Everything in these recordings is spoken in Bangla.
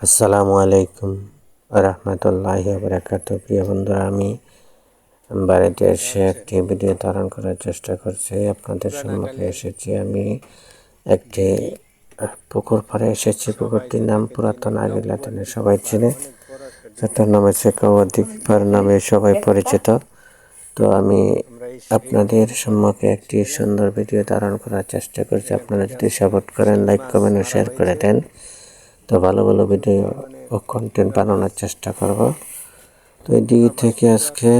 আসসালামু আলাইকুম রহমতুল্লাহ বরাকাত প্রিয় বন্ধুরা, আমি বাড়িতে এসে একটি ভিডিও ধারণ করার চেষ্টা করছি। আপনাদের সম্মুখে এসেছি আমি একটি পুকুর পাড়ে এসেছি। পুকুরটির নাম পুরাতন আগে লাতিনে সবাই চিনে। যার নাম হচ্ছে নামে সবাই পরিচিত। তো আমি আপনাদের সম্মুখে একটি সুন্দর ভিডিও ধারণ করার চেষ্টা করছি। আপনারা যদি সাপোর্ট করেন লাইক কমেন্ট ও শেয়ার করে দেন। তো ভালো ভালো ভিডিও ও কন্টেন্ট বানানোর চেষ্টা করব। তো এই দিক থেকে আজকে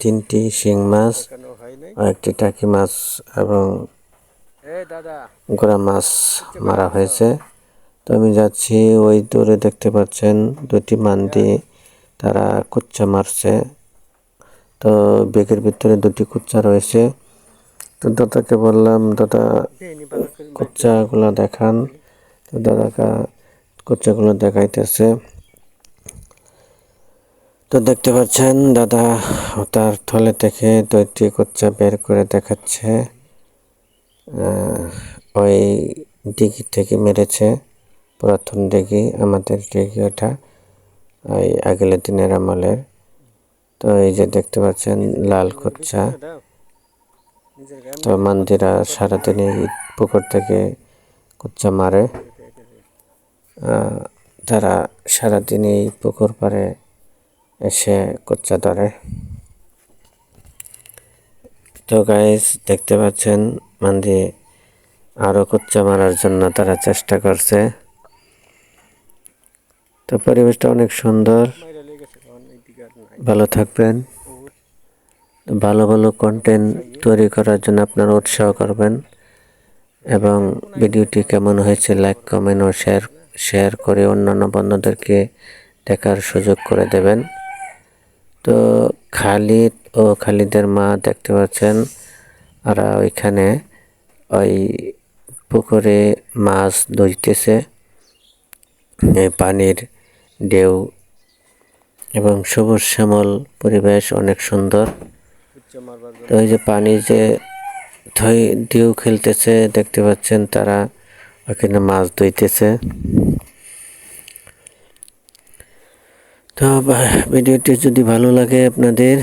তিনটি শিং মাছ একটি টাকি মাছ এবং গোড়া মাছ মারা হয়েছে। তো আমি যাচ্ছি, ওই দূরে দেখতে পাচ্ছেন দুটি মান্দি তারা কুচ্চা মারছে। তো বেগের ভিতরে দুটি কুচ্চা রয়েছে। তো দাদাকে বললাম, দাদা কুচ্চাগুলো দেখান। দাদাকা কুচ্চাগুলো দেখাইতেছে। তো দেখতে পাচ্ছেন, দাদা তার থলে থেকে দুইটি কুচ্চা বের করে দেখাচ্ছে। ওই দিঘি থেকে মেরেছে পুরাতন দিঘি, আমাদের দিঘি ওটা, ওই আগের দিনের আমলের। তো এই যে দেখতে পাচ্ছেন, লাল কুচ্চা তো মন্দিরা সারাদিন পুকুর থেকে কুচ্চা মারে। তারা সারাদিন এই পুকুর পাড়ে এসে কুচ্চা ধরে। তো গাইস দেখতে পাচ্ছেন মান্দি আরও কুচ্চা মারার জন্য তারা চেষ্টা করছে। তো পরিবেশটা অনেক সুন্দর। ভালো থাকবেন। ভালো ভালো কন্টেন্ট তৈরি করার জন্য আপনারা উৎসাহ করবেন। এবং ভিডিওটি কেমন হয়েছে লাইক কমেন্ট ও শেয়ার শেয়ার করে অন্যান্য বন্ধুদেরকে দেখার সুযোগ করে দেবেন। তো খালিদ ও খালিদের মা দেখতে পাচ্ছেন, ওরা ওইখানে ওই পুকুরে মাছ ধরতেছে পানির ঢেউ এবং সবুজ শ্যামল পরিবেশ অনেক সুন্দর। তো ওই যে পানি যে ঢেউ খেলতেছে, দেখতে পাচ্ছেন তারা ওখানে মাছ ধুইতেছে তো ভিডিওটি যদি ভালো লাগে আপনাদের,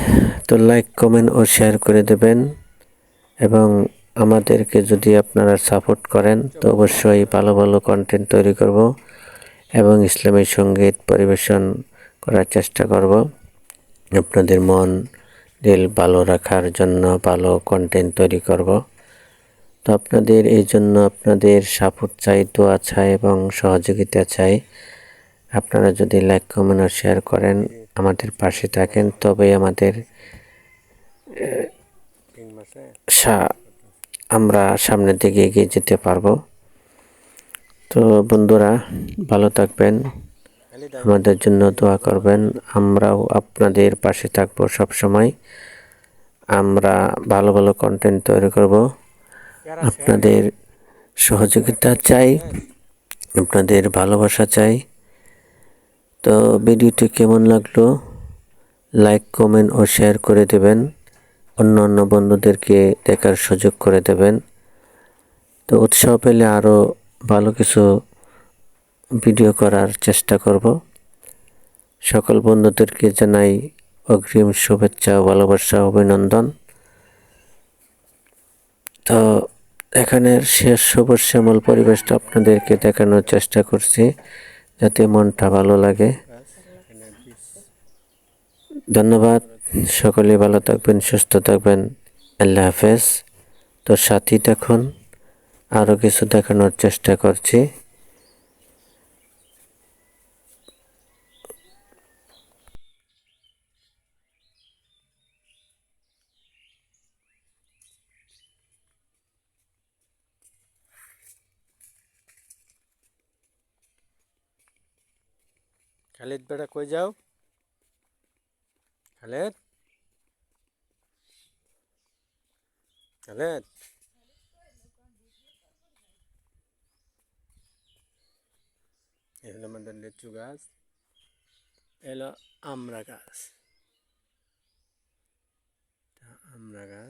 তো লাইক, কমেন্ট ও শেয়ার করে দেবেন। এবং আমাদেরকে যদি আপনারা সাপোর্ট করেন, তো অবশ্যই ভালো ভালো কন্টেন্ট তৈরি করব এবং ইসলামী সংগীত পরিবেশন করার চেষ্টা করব। আপনাদের মন, দিল ভালো রাখার জন্য ভালো কন্টেন্ট তৈরি করব। তো আপনাদের এই জন্য আপনাদের সাপোর্ট চাই, দোয়া চাই এবং সহযোগিতা চাই। আপনারা যদি লাইক কমেন্ট ও শেয়ার করেন, আমাদের পাশে থাকেন তবে আমাদের আমরা সামনের দিকে এগিয়ে যেতে পারব। তো বন্ধুরা, ভালো থাকবেন, আমাদের জন্য দোয়া করবেন। আমরাও আপনাদের পাশে থাকব সব সময় আমরা ভালো ভালো কন্টেন্ট তৈরি করব। আপনাদের সহযোগিতা চাই, আপনাদের ভালোবাসা চাই। তো ভিডিওটি কেমন লাগল? লাইক কমেন্ট ও শেয়ার করে দেবেন। অন্য অন্য বন্ধুদেরকে দেখার সুযোগ করে দেবেন। তো উৎসাহ পেলে আরও ভালো কিছু ভিডিও করার চেষ্টা করব। সকল বন্ধুদেরকে জানাই অগ্রিম শুভেচ্ছা ভালোবাসা, অভিনন্দন। তো এখানের শেষ সবুজ শ্যামল পরিবেশটা আপনাদেরকে দেখানোর চেষ্টা করছি। যাতে মনটা ভালো লাগে। ধন্যবাদ। সকলে ভালো থাকবেন, সুস্থ থাকবেন। আল্লাহ হাফেজ। তো সাথী দেখুন আরও কিছু দেখানোর চেষ্টা করছি। খালিদ বেটা কই যাও? খালেদ? খালেদ? এলো আমাদের লিচু গাছ, এলো আমরা গাছ। আমরা গাছ